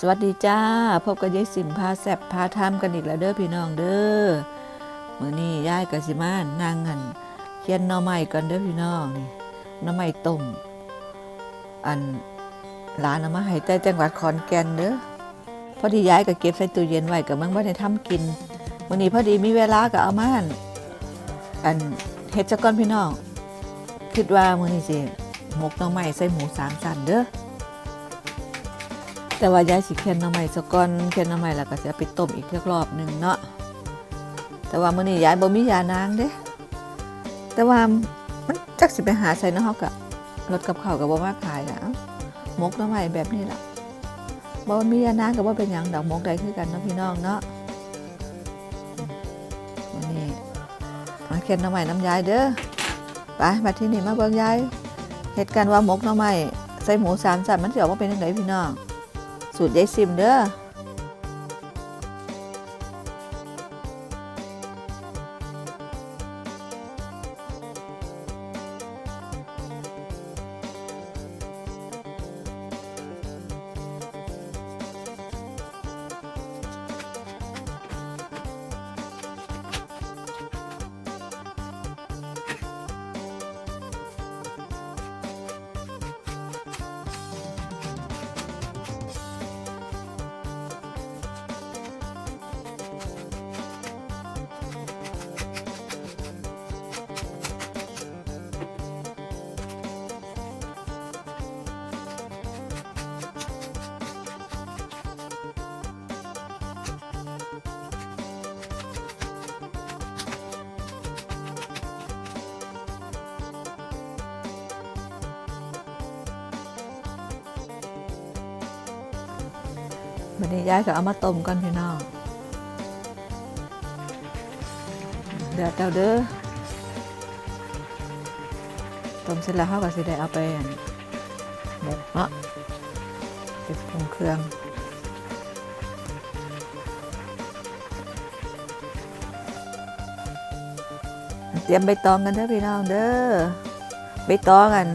สวัสดีจ้า พบกับยายสิมพาแซบพาทำกันอีกแล้วเด้อพี่น้องเด้อมื้อนี้ยายกับสิมานั่งกันเคียนหน่อไม้กันเด้อพี่น้องนี่หน่อไม้ต้มอันร้านเอามาให้แต่จังหวัดขอนแก่นเด้อพอดียายก็เก็บใส่ตู้เย็นไว้ก็มันบ่ได้ทำกินมื้อนี้พอดีมีเวลาก็เอามาอันอันเฮ็ดจักก่อนพี่น้องคิดว่ามื้อนี้สิหมกหน่อไม้ใส่หมูสามชั้นเด้อ แต่ว่ายายสิเคียนน้ำใหม่สกอนเคียนน้ำใหม่แล้วก็จะไปต้มอีกรอบหนึ่งเนาะแต่ว่ามื้อนี้ยายบ่มียานางเด้แต่ว่ามันจักสิไปหาใส่นาะฮาก็รถกับข้าวก็บ่มาขายนะมกน้ำใหม่แบบนี้ล่ะบ่มียานางก็บ่เป็นหยังดอกมกได้คือกันเนาะพี่น้องเนาะวันนี้มาเคียนน้ำใหม่น้ำยายเด้อไปมาที่นี่มาเบิ่งยายเหตุการณ์ว่าหมกน้ำใหม่ใส่หมูสามสันมันสิออกมาเป็นจังไดพี่น้อง สูตรยายซิมเด้อ วันนี้ยายก็เอามาต้มกันพี่น้องเดือดแล้วเด้อต้มเสร็จแล้วเขาก็สิได้เอาไปอั่นหมกเนาะไปปรุงเครื่องเตรียมใบตองกันเด้อพี่น้องเด้อใบตองกัน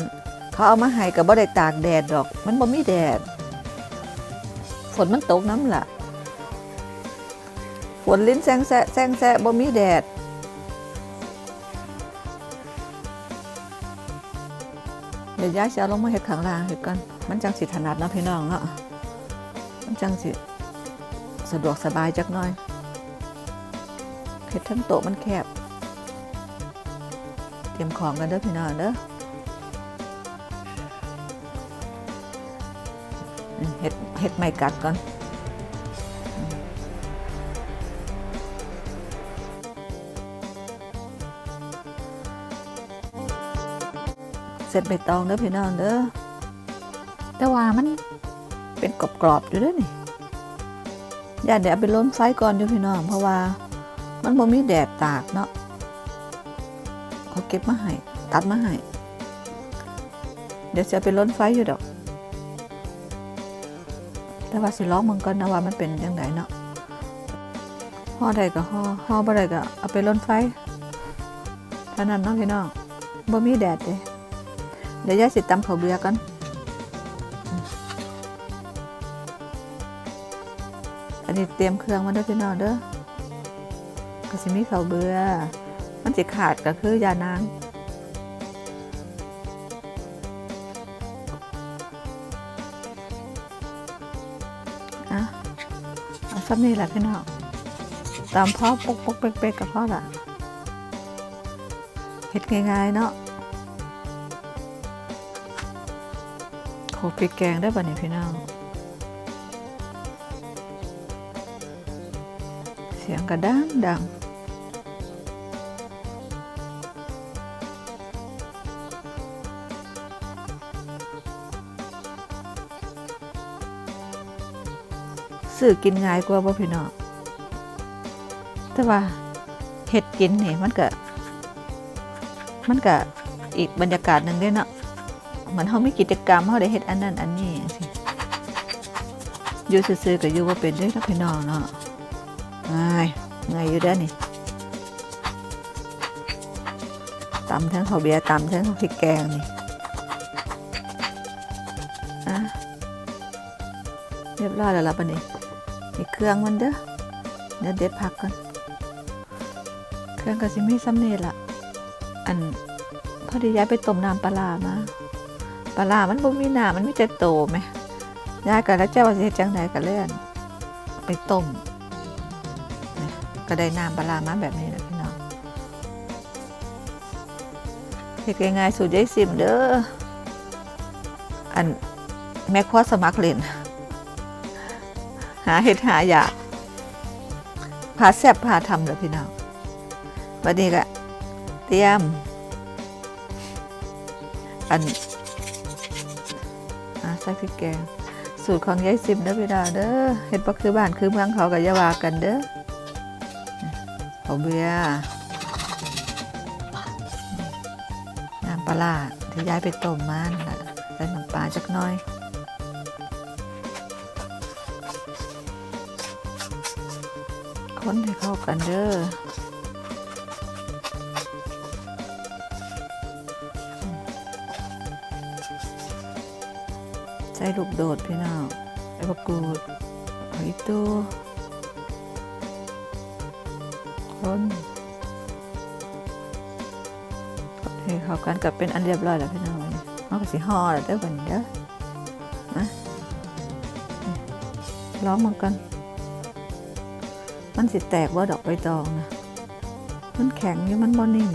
เขาเอามาให้กับบ่ได้ตากแดดดอก มันบ่มีแดด ฝนมันตกน้ำล่ะ ฝนลิ้นแซงแซะแซงแซะบ่มีแดด เดี๋ยวย้ายจะเอาลงมาเห็ดข้างลางเห็ดกัน มันจังสิถนัดเนาะพี่น้องเนาะ มันจังสิสะดวกสบายจักหน่อยเห็ดทั้งโต๊ะมันแคบ เตรียมของกันเด้อพี่น้องเด้อ เห็ดเห็ดไม่กัดก่อนเสร็จใบตองเด้อพี่น้องเด้อแต่ว่ามันเป็นกรอบๆอยู่เด้อนี่อย่าเดี๋ยวเอาไปล้นไฟก่อนอยู่พี่น้องเพราะว่ามันบ่มีแดดตากเนาะเขาเก็บมาให้ตัดมาให้เดี๋ยวจะเอาไปล้นไฟอยู่ดอก แต่ว่าสิล้องมึงก่อนนะว่ามันเป็นยังไงเนาะห่อใดก็ห่อห่อบ่ได้ก็เอาไปล้นไฟเท่านั้นเนาะพี่น้องบ่มีแดดเด้เดี๋ยวยายสิตำข้าวเบื่อกันอันนี้เตรียมเครื่องมาเด้พี่น้องเด้อก็สิมีข้าวเบื่อมันสิขาดก็คือยานาง อะเอาซับนี่แหละพี่น้องตามพ่อปกปกเป๊กเป๊กกับพ่อละเห็ดง่ายๆเนาะโขลกพริกแกงได้ป่ะเนี่ยพี่น้องเสียงกระดังดัง ซื้อกินง่ายกว่าบ่พี่น้องแต่ว่าเห็ดกินนี่มันก็มันก็อีกบรรยากาศหนึ่งเด้เนาะเหมือนเขามีกิจกรรมเขาได้เฮ็ดอันนั้นอันนี้สิอยู่ซื่อๆก็อยู่ว่าเป็นด้อเนาะพี่น้องเนาะง่ายง่ายอยู่เด้อนี่ตำทั้งข้าวเบียร์ตำทั้งพริกแกงนี่อะเรียบร้อยแล้วล่ะบัดนี้ นี่เครื่องมันเด้อเดี๋ยวเด็ดผักก่อน เครื่องก็สิมีสำเนีละอันพอดีย้ายไปต้มน้ำปลามาปลามันบ่มีน้ำมันไมีแต่โตไหมยายก็แล้วเจ้าว่าสิเฮ็ดจังไดก็เลื่อนไปต้มก็ได้น้ำปลามาแบบนี้แหละพี่น้องเฮ็ดง่ายๆสูตรยายซิมเด้ออันแม่ครัวสมัครเล่น หาเฮ็ดหาอยากพาแซ่บพาทำเลยพี่น้องวันนี้ก็เตรียม อันอใส่พริกแกง สูตรของยายซิมเด้อพี่ดาวเด้อเห็ดปะคือบ้านคือเมืองเขากับยาวากันเด้อเอาเบียน้ำปลาที่ยายไปต้มมานั่นล่ะใส่น้ำปลาจักน้อย คนให้เข้ากันเด้อใส่ลูกโดดพี่น้องใบมะกูดหอยตูคนให้เข้ากันกับเป็นอันเรียบร้อยแล้วพี่น้องเขาก็สิห่อแล้วเด้อบันเด้อนะลอมมันกัน มันสิแตกว่าดอกใบตองนะมันแข็งอยู่มันบ่นิ่ง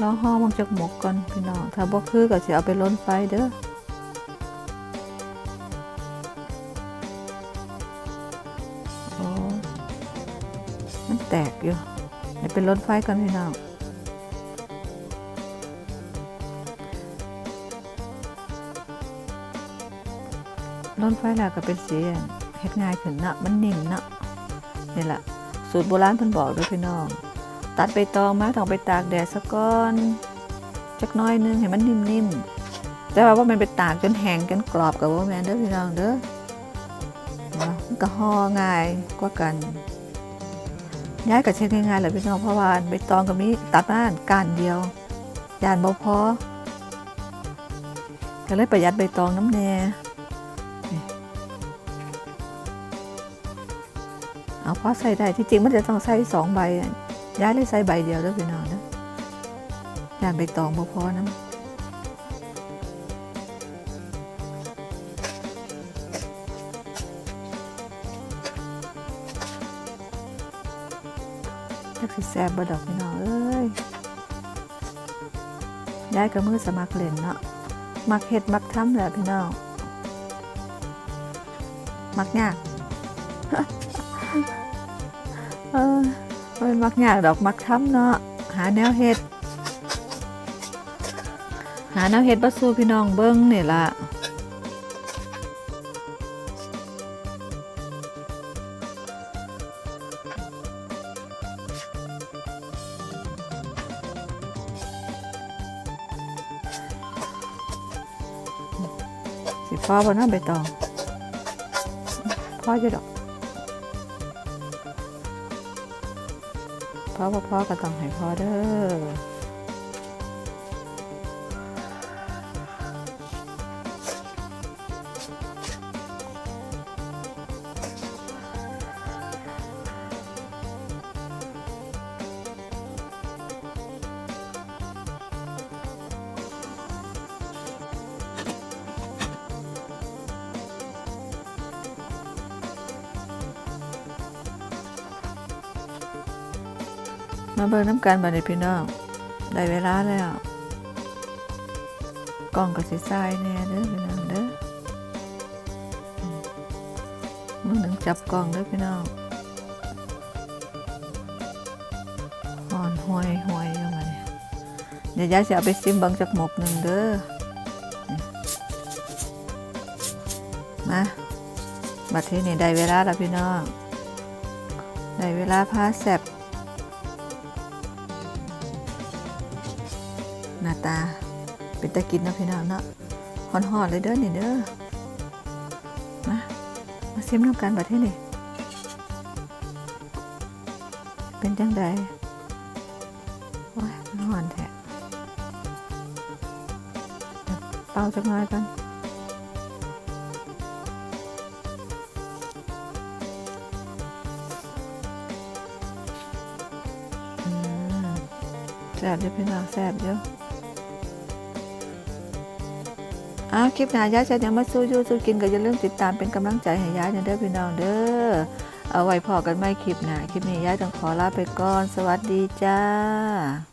ล้อห่อมันจากหมกก่อนพี่น้อง ถ้าบ่คือก็สิเอาไปล้นไฟเด้อมันแตกอยู่ให้เป็นล้นไฟก่อนพี่น้อง ล้นไฟแล้วก็เป็นสีเฮ็ดง่ายขึ้นเนาะมันนิ่มเนาะนี่แหละสูตรโบราณเพิ่นบอกด้วยพี่น้อง ตัดใบตองมาต้องไปตากแดดซะก่อนจักน้อยนึงให้มันนิ่มๆแต่ว่าว่ามันไปตากจนแห้งจนกรอบกับว่าแม่นเด้อพี่น้องเด้อเนาะมันก็ห่อง่ายกว่ากันย้ายกับเช็ดง่ายๆเลยพี่น้องเพราะว่าใบตองก็มีตัดมาก้านเดียวยานบ่พอก็เลยประหยัดใบตองน้ำแน่ พอใส่ได้ที่จริงมันจะต้องใส่สองใบย้ายเลยใส่ใบเดียวแล้วพี่น้องนะยานใบตองบ่พอนะถ้าคือแซ่บบดอกพี่น้องเอ้ยย้ายกับมือสมัครเล่นเนาะมักเฮ็ดมักทำแหละพี่น้อง มักยาก มันมักยากดอกมักทำเนาะหาแนวเฮ็ด หาแนวเฮ็ดบัสู้พี่น้องเบิ้งนี่ล่ะสิพ่อบ่น้าะใบตองพ่อจะดอก พ่อพ่อพ่อก็ต้องให้พ่อเด้อ มาเบิ่งน้ำกันบัดนี้พี่น้อง ได้เวลาแล้วกล้องก็สิทรายแน่เด้อพี่น้องเด้อมือหนึ่งจับกล้องเด้อพี่น้องหอนห้วยห้วยยู่มาเนี่ยเดี๋ยวยายจะเอาไปซิมบังจากหมกหนึ่งเด้อมาบัดที่นี้ได้เวลาแล้วพี่น้อง ได้เวลาพาแซบ หน้าตา เป็นตะกินนะพี่น้องเนาะหอนๆเลยเด้อนี่เด้อมามาซิมน้ำกันบัดที่นี่เป็นจังใดโอ้ยมันหอนแท้เป่าจักหน้อยก่อนแซ่บเด้อพี่น้องแซ่บเด้อ อ้าวคลิปหน้ายายจะยังมาสู้ยูสู้กินก็อย่าลืมติดตามเป็นกำลังใจให้ยายนะเด้อพี่น้องเด้อเอาไว้พอกันไม่คลิปหน้าคลิปนี้ยายต้องขอลาไปก่อน สวัสดีจ้า